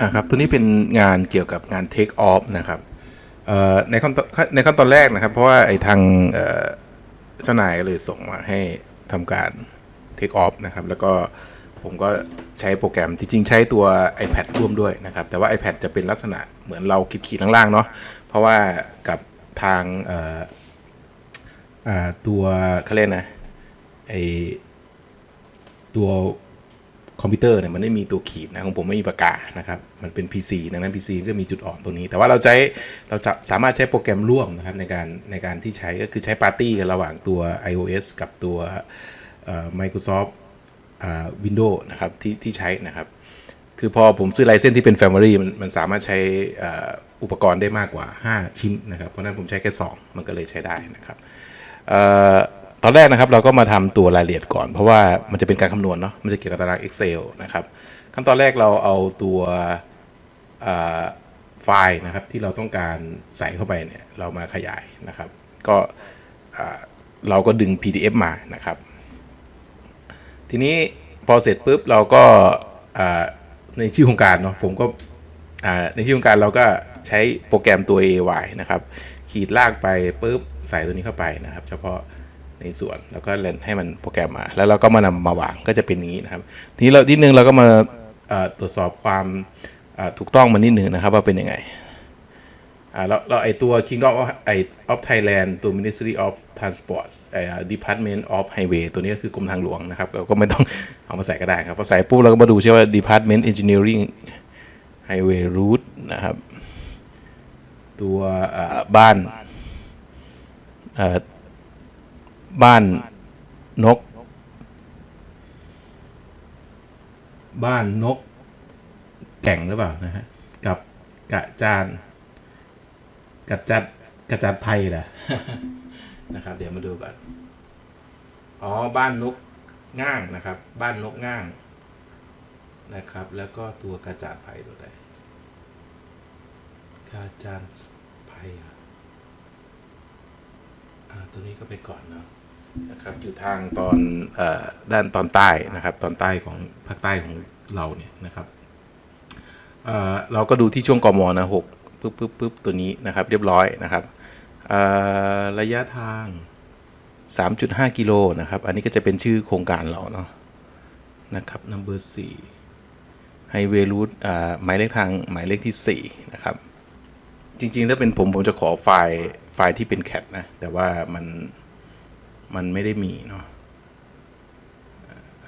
อ่าครับตัวนี้เป็นงานเกี่ยวกับงาน Take Off นะครับเอ่อในขั้นตอนในขั้นตอนแรกนะครับ เพราะว่าไอ้ทางเจ้านายก็เลยส่งมาให้ทำการ Take Off นะครับ แล้วก็ผมก็ใช้โปรแกรมจริงๆใช้ตัว iPad ร่วมด้วยนะครับ แต่ว่า iPad จะเป็นลักษณะเหมือนเราขีดๆล่างๆเนาะเพราะว่ากับทางเอ่ออ่าตัวเขาเรียกนะไอตัว คอมพิวเตอร์เนี่ยมันไม่มีตัวขีดนะของผมไม่มีปากกานะครับมันเป็น PC ดังนั้น PC ก็มีจุดอ่อนตรงนี้ แต่ว่าเราใช้เราจะสามารถใช้โปรแกรมร่วมนะครับในการในการที่ใช้ก็คือใช้ปาร์ตี้กันระหว่างตัว iOS กับตัวเอ่อ Microsoft อ่า Windows นะครับที่ที่ใช้นะครับ คือพอผมซื้อไลเซนที่เป็น Family มันมันสามารถใช้อุปกรณ์ได้มากกว่า 5 ชิ้นนะครับ เพราะนั้นผมใช้แค่ 2 มันก็เลยใช้ได้นะครับเอ่อ ตอนแรกนะครับเราก็มาทำตัวรายละเอียดก่อน เพราะว่ามันจะเป็นการคำนวณเนาะมันจะเกี่ยวกับตาราง Excel นะครับขั้นตอนแรกเราเอาตัวไฟล์นะครับที่เราต้องการใส่เข้าไปเนี่ยเรามาขยายนะครับ ก็เราก็ดึง PDF มานะครับ ทีนี้พอเสร็จปุ๊บเราก็ในชื่อโครงการเนาะผมก็ในชื่อโครงการเราก็ใช้โปรแกรมตัว AY นะครับ ขีดลากไปปุ๊บใส่ตัวนี้เข้าไปนะครับ เฉพาะ ในส่วน แล้วก็เลนให้มันโปรแกรมมา แล้วเราก็มานำมาวางก็จะเป็นอย่างนี้นะครับ ทีนี้เราทีนึงเราก็มาตรวจสอบความถูกต้องมันนิดนึงนะครับ ว่าเป็นยังไงเราเราไอตัว Kingdom of ไอ of Thailand ตัว Ministry of Transport ไอ Department of Highway ตัวนี้ก็คือกรมทางหลวงนะครับ เราก็ไม่ต้องเอามาใส่ก็ได้ครับพอใส่ปุ๊บเราก็มาดูใช่ว่า Department Engineering Highway Route นะครับ ตัวบ้าน บ้านนก บ้านนก แก่งหรือเปล่านะฮะ กับกระจานกระจัดกระจัดไทยแหละนะครับ เดี๋ยวมาดูก่อนอ๋อ บ้านนกง่างนะครับ บ้านนกง่างนะครับ แล้วก็ตัวกระจาดไผ่ตัวใดกระจาดไผ่อะอ่าตัวนี้ก็ไปก่อนเนาะ นะครับอยู่ทางตอนอด้านตอนใต้นะครับตอนใต้ของภาคใต้ของเราเนี่ยนะครับเเราก็ดูที่ช่วงกมนะหกปึ๊บปึ๊บปึ๊บตัวนี้นะครับเรียบร้อยนะครับระยะทาง 3.5 กิโลนะครับ อันนี้ก็จะเป็นชื่อโครงการเราเนาะนะครับ number 4 highway route หมายเลขทางหมายเลขที่ 4 นะครับ จริงๆ ถ้าเป็นผม ผมจะขอไฟล์ไฟล์ที่เป็น cat นะ แต่ว่ามัน มันไม่ได้มีเนาะ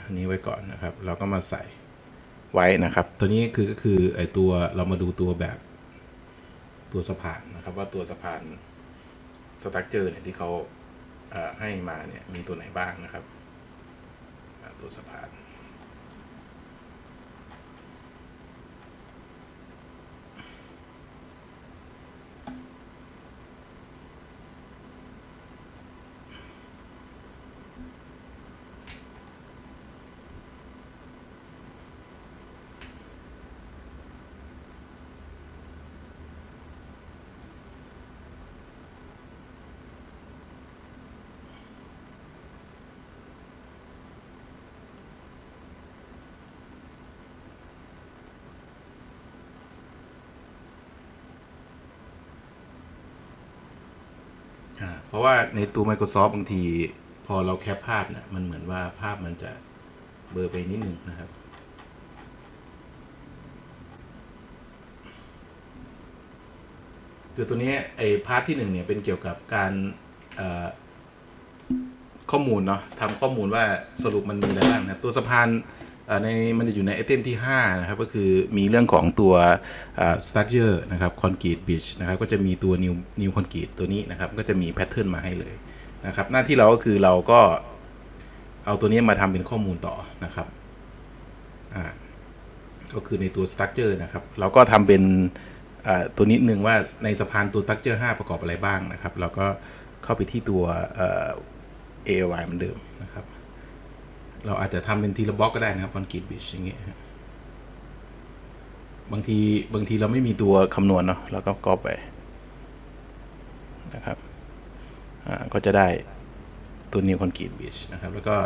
อันนี้ไว้ก่อนนะครับ เราก็มาใส่ไว้นะครับ ตัวนี้คือก็คือไอตัวเรามาดูตัวแบบตัวสะพานนะครับ ว่าตัวสะพานสตั๊กเจอเนี่ยที่เขาเอ่อให้มาเนี่ยมีตัวไหนบ้างนะครับ ตัวสะพาน เพราะว่าในตัว Microsoft บางทีพอเราแคปภาพเนี่ยมันเหมือนว่าภาพมันจะเบลอไปนิดนึงนะครับ คือตัวนี้ไอ้พาร์ทที่หนึ่งเนี่ยเป็นเกี่ยวกับการข้อมูลเนาะทำข้อมูลว่าสรุปมันมีอะไรบ้างนะตัวสะพาน ในมันจะอยู่ในไอเทมที่ 5 นะครับ ก็คือมีเรื่องของตัวเอ่อ structure นะครับ concrete bridge นะครับ ก็จะมีตัว new new concrete ตัวนี้นะครับ ก็จะมีแพทเทิร์นมาให้เลยนะครับ หน้าที่เราก็คือเราก็เอาตัวนี้มาทำเป็นข้อมูลต่อนะครับอ่าก็คือในตัว structure นะครับ เราก็ทำเป็นตัวนิดนึงว่าในสะพานตัว structure 5 ประกอบอะไรบ้างนะครับ เราก็เข้าไปที่ตัวเอ่อ AOY เหมือนเดิมนะครับ เราอาจจะทำเป็นทีละบล็อกก็ได้นะครับคอนกรีตบิชอย่างเงี้ยบางทีบางทีเราไม่มีตัวคำนวณเนาะเราก็กรอบไปนะครับก็จะได้ตัวนิวคอนกรีตบิชนะครับ แล้วก็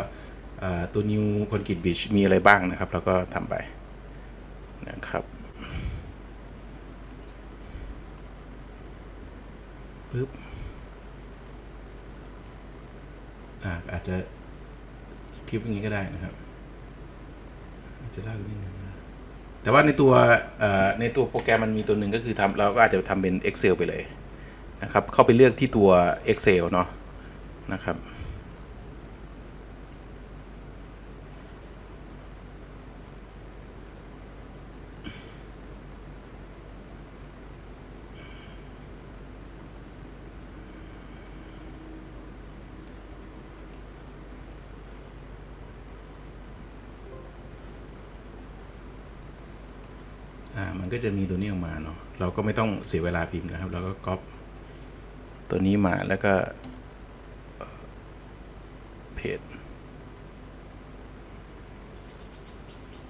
ตัวนิวคอนกรีตบิชมีอะไรบ้างนะครับ เราก็ทำไปนะครับปึ๊บอาจจะ สคริปต์อย่างนี้ก็ได้นะครับ จะได้นิดนึงนะแต่ว่าในตัวเอ่อในตัวโปรแกรมมันมีตัวหนึ่งก็คือทำเราก็อาจจะทำเป็น Excel ไปเลยนะครับ เข้าไปเลือกที่ตัว Excel เนาะนะครับ มันก็จะมีตัวนี้ออกมาเนาะเราก็ไม่ต้องเสียเวลาพิมพ์นะครับ เราก็ก๊อปตัวนี้มาแล้วก็เพจ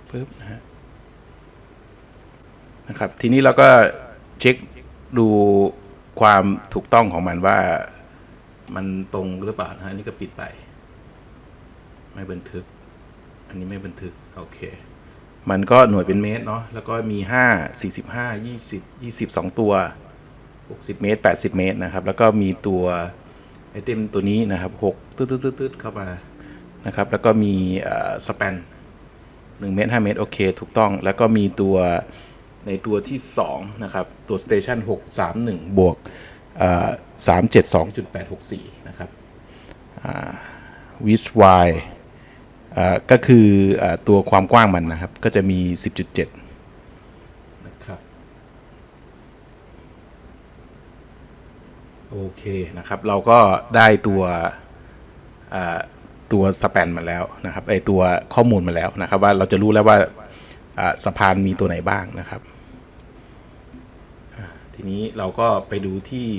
ปึ๊บนะฮะนะครับ ทีนี้เราก็เช็คดูความถูกต้องของมันว่ามันตรงหรือเปล่านะฮะนี่ก็ปิดไป ไม่บันทึก อันนี้ไม่บันทึก โอเค มันก็หน่วยเป็นเมตรเนาะแล้วก็มี 5 45 20 22 ตัว 60 เมตร 80 เมตรนะครับ แล้วก็มีตัวไอเทมตัวนี้นะครับ6ตืดตืดตืดเข้ามานะครับ แล้วก็มีสเปน1เมตร5เมตร โอเค ถูกต้อง แล้วก็มีตัวในตัวที่ 2 นะครับ ตัว Station 631 บวกเอ่อ372.864 นะครับวิสไว ก็คืออตัวความกว้างมันนะครับ ก็จะมี 10.7 นะครับ โอเคนะครับ เราก็ได้ตัวตัวสแปนมาแล้วนะครับไอตัวข้อมูลมาแล้วนะครับ ว่าเราจะรู้แล้วว่าสะพานมีตัวไหนบ้างนะครับ ทีนี้เราก็ไปดูที่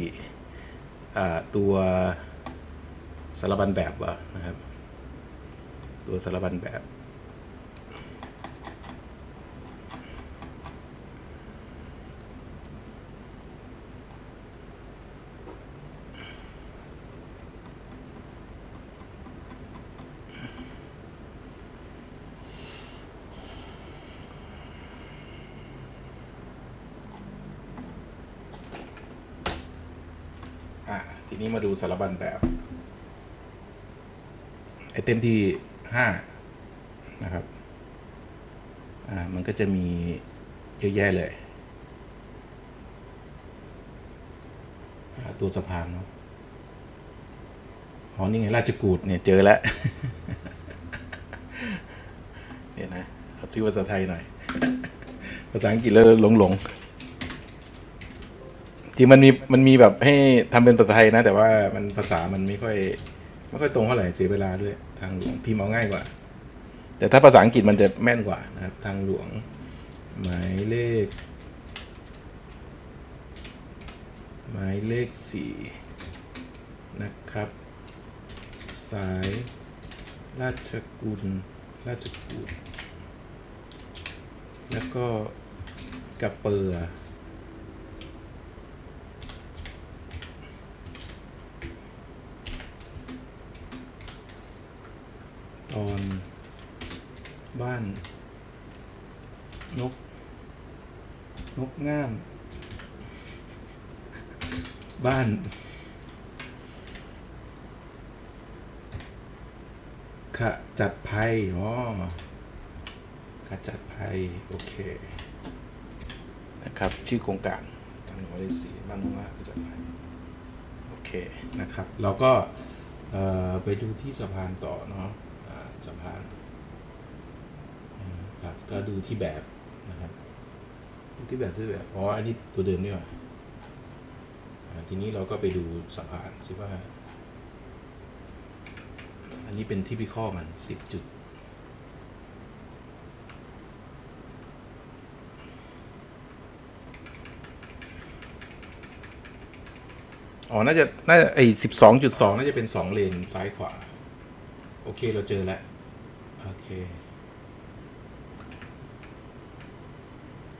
ตัวสารบัญแบบว่านะครับ ตัวสารบัญแบบ อะ ทีนี้มาดูสารบัญแบบไอเทมที่ ห้านะครับ อ่า มันก็จะมีเยอะแยะเลยอ่าตัวสะพานเนาะอ๋อนี่ไงราชกูดเนี่ยเจอแล้วเนี่ยนะเอาชื่อภาษาไทยหน่อย ภาษาอังกฤษแล้วหลงหลงๆจริงมันมีมันมีแบบให้ทำเป็นภาษาไทยนะ แต่ว่ามันภาษามันไม่ค่อย ไม่ค่อยตรงเท่าไหร่เสียเวลาด้วยทางหลวงพิมพ์เอาง่ายกว่า แต่ถ้าภาษาอังกฤษมันจะแม่นกว่านะครับ ทางหลวงหมายเลข หมายเลขสี่นะครับ สาย ราชกุล ราชกุลแล้วก็กระเปือ ตอนบ้าน นก นกง่าม บ้าน ขจัดภัยอ๋อขจัดภัย โอเค นะครับ ชื่อโครงการทางหลวงเลขสีบ้านนกง่ามขจัดภัย โอเค นะครับเราก็ไปดูที่สะพานต่อเนาะ สะพานอืมครับ ก็ดูที่แบบนะครับดูที่แบบที่แบบอ๋ออันนี้ตัวเดิมนี่หว่าอ่าทีนี้เราก็ไปดูสะพานสิว่า อันนี้เป็นที่พิข้อมันสิบจุดอ๋อ น่าจะ น่าจะไอ้สิบสองจุดสองน่าจะเป็นสองเลนซ้ายขวา โอเค เราเจอแล้ว โอเค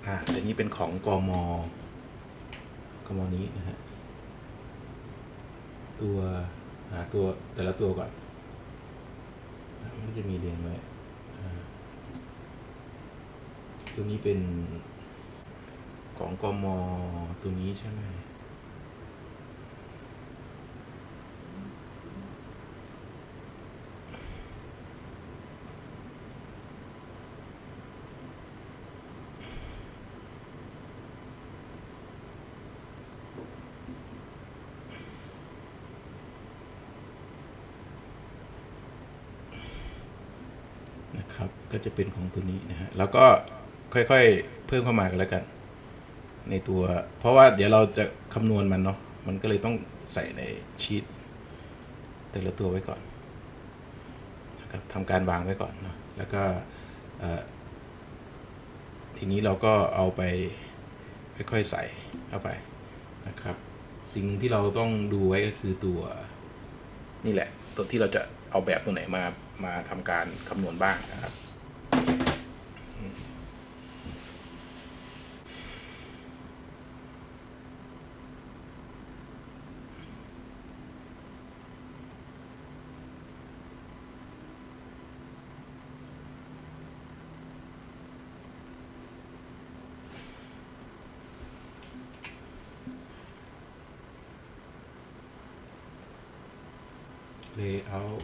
อะแต่นี้เป็นของกมกมอนี้นะฮะ ตัวหาตัวแต่ละตัวก่อน มันจะมีเรียงไว้ตัวนี้เป็นของกมตัวนี้ใช่ไหม ก็จะเป็นของตัวนี้นะฮะแล้วก็ค่อยๆ เพิ่มเข้ามากันแล้วกัน ในตัว เพราะว่าเดี๋ยวเราจะคำนวณมันเนาะมันก็เลยต้องใส่ในชีตแต่ละตัวไว้ก่อนนะครับทำการวางไว้ก่อนเนาะแล้วก็ทีนี้เราก็เอาไปค่อยๆใส่เข้าไปนะครับ สิ่งที่เราต้องดูไว้ก็คือตัวนี่แหละ ตัวที่เราจะเอาแบบตัวไหนมามาทำการคำนวณบ้างนะครับ เลเยอร์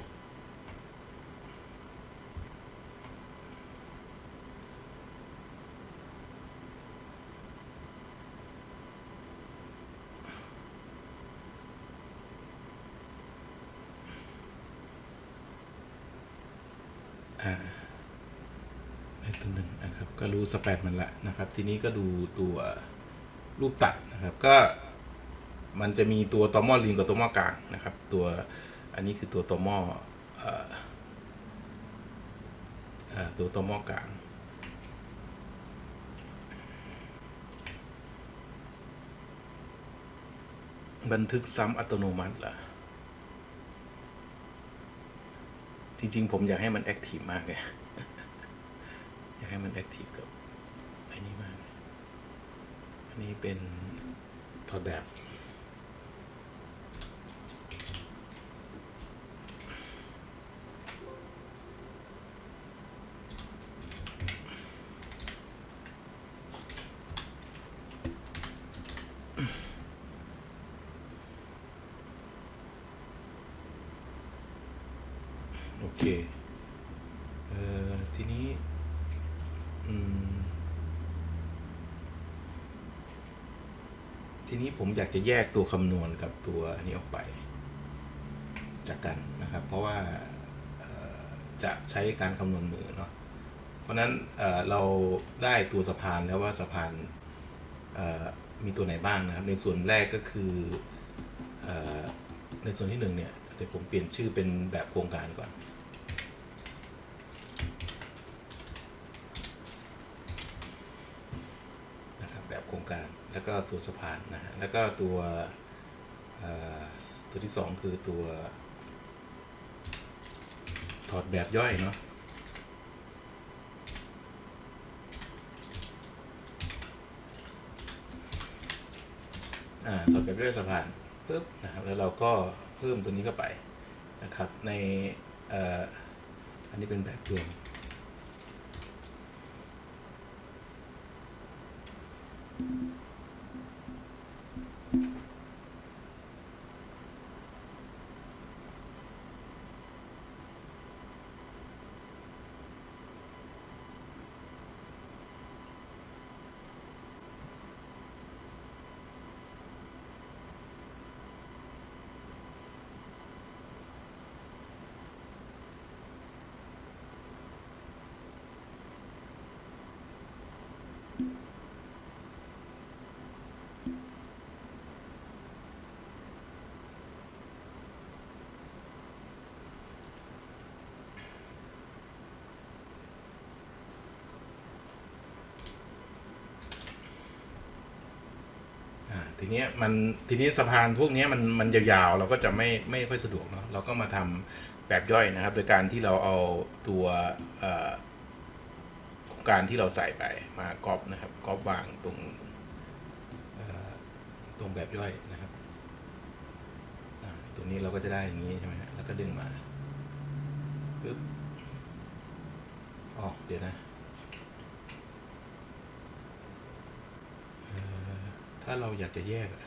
ในตัวหนึ่งนะครับ ก็รู้สแปดมันละนะครับ ทีนี้ก็ดูตัวรูปตัดนะครับ ก็มันจะมีตัวตอมอลิงกับตัวมอกลางนะครับ ตัว อันนี้คือตัวตอมอเอ่อเอ่อตัวตอมอกลางบันทึกซ้ำอัตโนมัติล่ะ จริง ๆ ผมอยากให้มันแอคทีฟมากเลย อยากให้มันแอคทีฟกับไอ้นี่มาก อันนี้เป็นถอดแบบ โอเค เอ่อ ทีนี้ อืม ทีนี้ผมอยากจะแยกตัวคำนวณกับตัวอันนี้ออกไป จากกันนะครับ เพราะว่าจะใช้การคำนวณมือเนาะเพราะนั้นเเราได้ตัวสะพานแล้วว่าสะพานมีตัวไหนบ้างนะครับ ในส่วนแรกก็คือเอ่อในส่วนที่หนึ่งเนี่ยเดี๋ยวผมเปลี่ยนชื่อเป็นแบบโครงการก่อน นะครับแบบโครง ล้วก็ตัวสะพานนะฮะแล้วก็ตัวตัวที่สองคือตัว ถอดแบบย่อยเนาะถอดแบบย่อยสะพานปุ๊บนะครับแล้วเราก็เพิ่มตัวนี้เข้าไปนะครับในอ่ออันนี้เป็นแบบรวม ทีนี้มันทีนี้สะพานพวกนี้มันมันยาวๆ เราก็จะไม่ไม่ค่อยสะดวกเนาะเราก็มาทำแบบย่อยนะครับ โดยการที่เราเอาตัวโครงการที่เราใส่ไปมากรอบนะครับกรอบวางตรงตรงแบบย่อยนะครับตรงนี้เราก็จะได้อย่างนี้ใช่ไหมฮะแล้วก็ดึงมาปึ๊บอ๋อเดี๋ยวนะ ถ้าเราอยากจะแยกอะ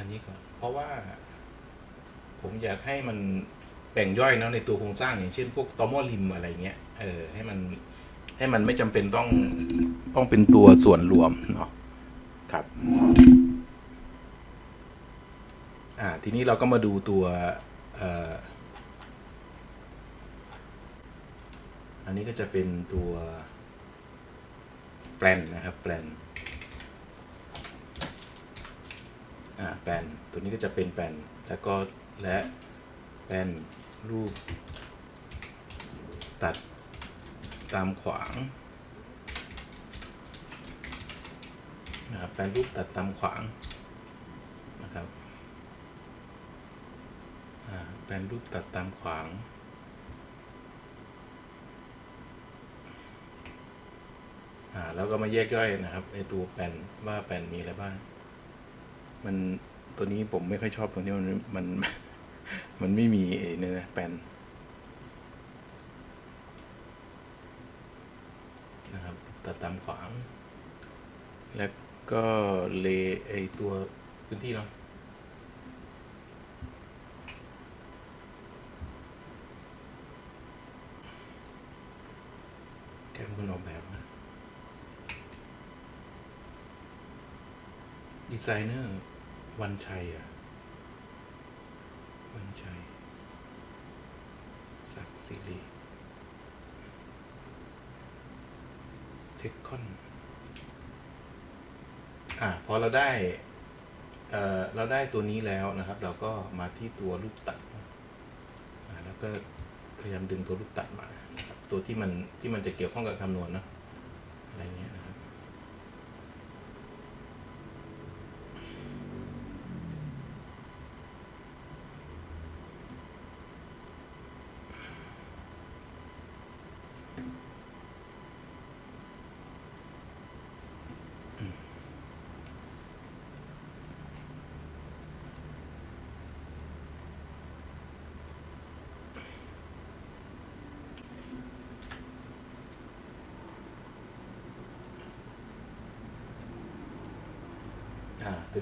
อันนี้ก่อนเพราะว่า ผมอยากให้มันแบ่งย่อยเนาะในตัวโครงสร้างอย่างเช่นพวกตอมอลิมอะไรเงี้ยเออให้มันให้มันไม่จำเป็นต้องต้องเป็นตัวส่วนรวมเนาะครับอ่าทีนี้เราก็มาดูตัวเอ่ออันนี้ก็จะเป็นตัวแปลนนะครับแปลน อ่า แปลนตัวนี้ก็จะเป็นแปลนแล้วก็และแปลนรูป ตัดตามขวางนะครับแปลนรูปตัดตามขวางนะครับแปลนรูปตัดตามขวางแล้วก็มาแยกย่อยนะครับไอตัวแปลนว่าแปลนมีอะไรบ้าง มันตัวนี้ผมไม่ค่อยชอบตรงที่มันมันมันไม่มีเนี่ยนะแปนนะครับตัดตามขวาง แล้วก็เลไอตัวพื้นที่เนาะแกเป็นคนออกแบบนะ ดี ไซเนอร์ วันชัยอะ วันชัย ศักดิ์สิริ เทคคอน อะ พอเราได้ เอ่อ เราได้ตัวนี้แล้วนะครับ เราก็มาที่ตัวรูปตัด อ่าแล้วก็พยายามดึงตัวรูปตัดมา ตัวที่มันที่มันจะเกี่ยวข้องกับคำนวณเนะอะไรเงี้ย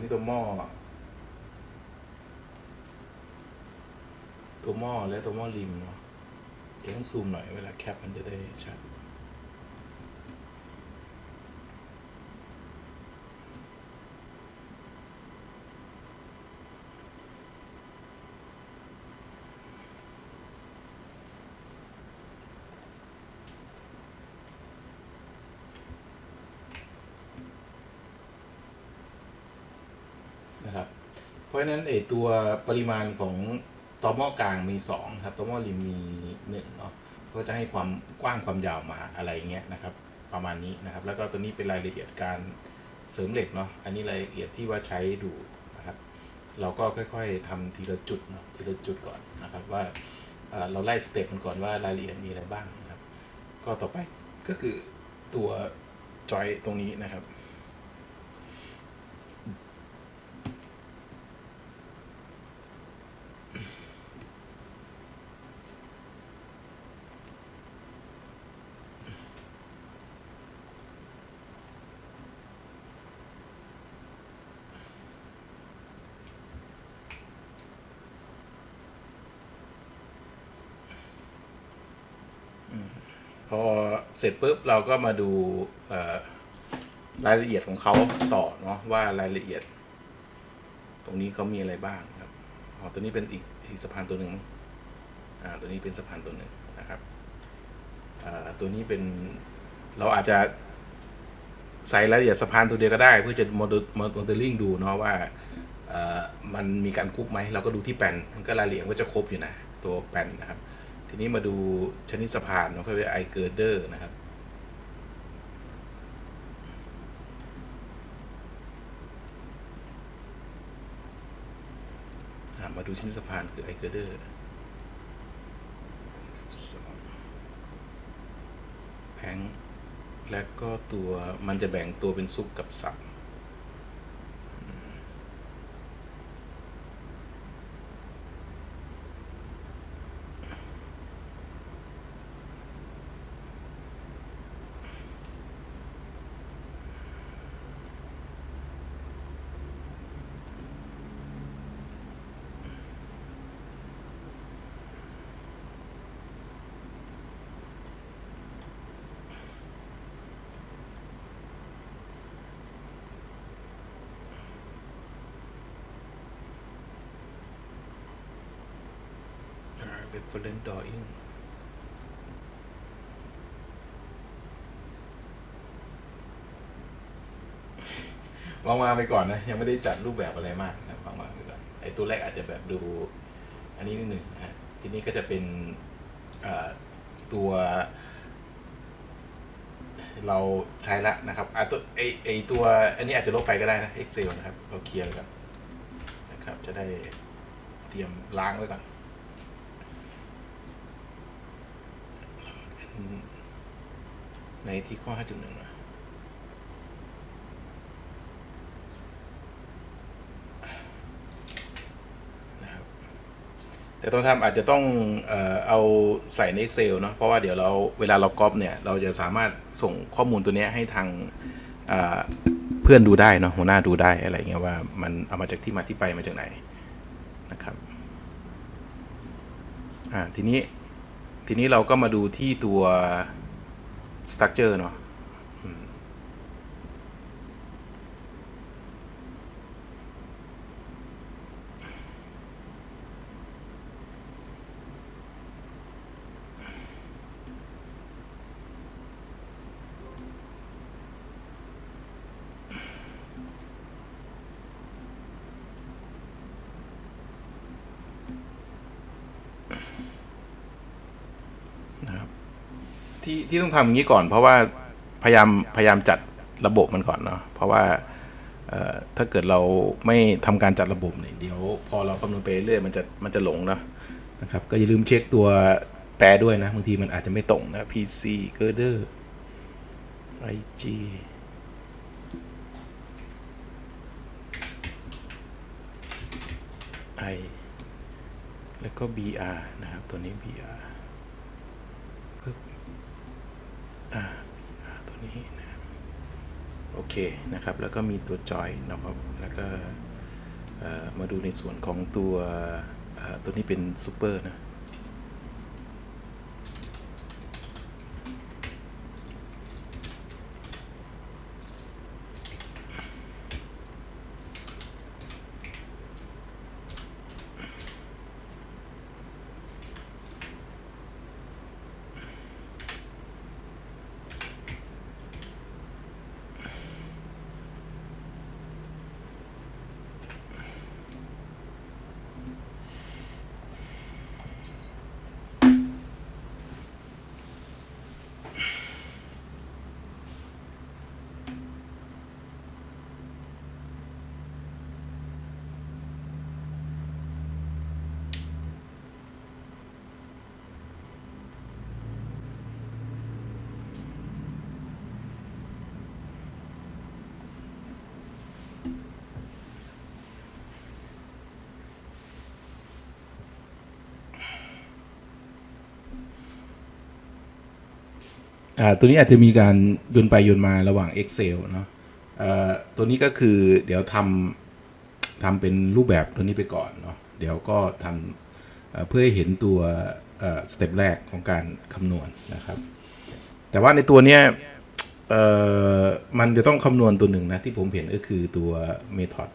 ที่ตัวนี้ตัวหม้อตัวหม้อและตัวหม้อริมเนาะเดี๋ยวต้องซูมหน่อยเวลาแคปมันจะได้ชัด นะครับ เพราะฉะนั้นไอตัวปริมาณของตอหม้อกลางมี2ครับตอหม้อริมมี1เนาะก็จะให้ความกว้างความยาวมาอะไรเงี้ยนะครับ ประมาณนี้นะครับ แล้วก็ตัวนี้เป็นรายละเอียดการเสริมเหล็กเนาะอันนี้รายละเอียดที่ว่าใช้ดูนะครับ เราก็ค่อยๆทำทีละจุดเนาะทีละจุดก่อนนะครับ ว่าเอ่อเราไล่สเต็ปมันก่อนว่ารายละเอียดมีอะไรบ้างนะครับ ก็ต่อไปก็คือตัวจอยตรงนี้นะครับ พอเสร็จปุ๊บเราก็มาดูรายละเอียดของเขาต่อเนาะว่ารายละเอียด ตรงนี้เขามีอะไรบ้างครับอ๋อตัวนี้เป็นอีกอีกสะพานตัวหนึ่งอ่าตัวนี้เป็นสะพานตัวหนึ่งนะครับอ่าตัวนี้เป็นเราอาจจะใส่รายละเอียดสะพานตัวเดียวก็ได้ เพื่อจะโมเดลโมเดลลิ่งดูเนาะว่าอ่อมันมีการคุกไหมเราก็ดูที่แผ่นมันก็รายละเอียดก็จะครบอยู่นะตัวแผ่นนะครับ ทีนี้มาดูชนิดสะพานเราเรียกไอเกอร์เดอร์นะครับ มาดูชนิดสะพานคือไอเกอร์เดอร์แพงและก็ตัวมันจะแบ่งตัวเป็นซุปกับสับ reference drawing วางวาไปก่อนนะ ยังไม่ได้จัดรูปแบบอะไรมากนะวางวาไปก่อนไอตัวแรกอาจจะแบบดู อันนี้นิดหนึ่งนะฮะทีนี้ก็จะเป็นตัวเราใช้ละนะครับอะตัวไอไอตัวอันนี้อาจจะลบไปก็ได้นะ Excel นะครับ เราเคลียร์ก่อนนะครับ จะได้เตรียมล้างไว้ก่อน ในที่ข้อ 5.1นะนะครับแต่ต้องทำอาจจะต้องเออเอาใส่ใน Excel เนาะเพราะว่าเดี๋ยวเราเวลาเราก๊อปเนี่ย เราจะสามารถส่งข้อมูลตัวเนี้ยให้ทางเเพื่อนดูได้เนาะหัวหน้าดูได้อะไรเงี้ยว่ามันเอามาจากที่มาที่ไปมาจากไหนนะครับอ่าทีนี้ทีนี้เราก็มาดูที่ตัว สตั๊กเจอร์เนาะ ที่ที่ต้องทำอย่างนี้ก่อน เพราะว่าพยายามพยายามจัดระบบมันก่อนเนาะเพราะว่าถ้าเกิดเราไม่ทำการจัดระบบเนี่ยเดี๋ยวพอเราคำนวณไปเรื่อยมันจะมันจะหลงเนาะนะครับ ก็อย่าลืมเช็คตัวแปรด้วยนะบางทีมันอาจจะไม่ตรงนะ PC girder IG I แล้วก็ BR นะครับ ตัวนี้ BR ปึ๊บอ่า BR ตัว นี้นะครับโอเคนะครับ แล้วก็มีตัวจอยนะครับ แล้วก็มาดูในส่วนของตัวตัวนี้เป็นซูเปอร์นะ ตัวนี้อาจจะมีการโยนไปโยนมาระหว่าง Excel เนาะอ่อตัวนี้ก็คือเดี๋ยวทำทำเป็นรูปแบบตัวนี้ไปก่อนเนาะเดี๋ยวก็ทำเพื่อให้เห็นตัวสเต็ปแรกของการคำนวณนะครับ แต่ว่าในตัวเนี้ยเอ่อมันจะต้องคำนวณตัวหนึ่งนะ ที่ผมเห็นก็คือตัวเมธอด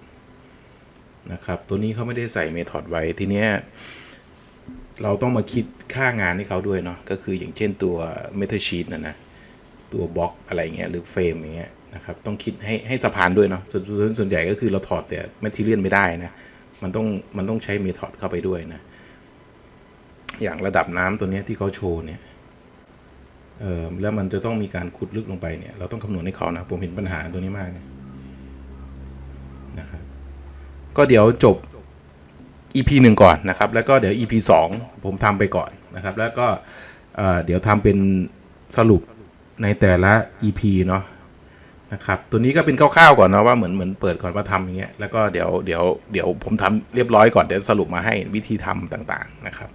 นะครับ ตัวนี้เขาไม่ได้ใส่เมธอดไว้ทีเนี้ย เราต้องมาคิดค่างานให้เขาด้วยเนาะก็คืออย่างเช่นตัว Meta Sheet นะนะตัวบล็อกอะไรเงี้ยหรือเฟรมอย่างเงี้ยนะครับต้องคิดให้ให้สะพานด้วยเนาะส่วนส่วนใหญ่ก็คือเราถอดแต่ Material ไม่ได้นะมันต้องมันต้องใช้เมธอดเข้าไปด้วยนะอย่างระดับน้ำตัวนี้ที่เขาโชว์เนี่ยเออแล้วมันจะต้องมีการขุดลึกลงไปเนี่ย เราต้องคำนวณให้เขานะผมเห็นปัญหาตัวนี้มากนะครับก็เดี๋ยวจบ EP หนึ่งก่อนนะครับ แล้วก็เดี๋ยว EP สองผมทำไปก่อนนะครับ แล้วก็เอ่อเดี๋ยวทำเป็นสรุปในแต่ละ EP เนาะนะครับ ตัวนี้ก็เป็นคร่าวๆก่อนเนาะว่าเหมือนเหมือนเปิดก่อนว่าทำอย่างเงี้ย แล้วก็เดี๋ยวเดี๋ยวเดี๋ยวผมทำเรียบร้อยก่อนเดี๋ยวสรุปมาให้วิธีทำต่างๆนะครับ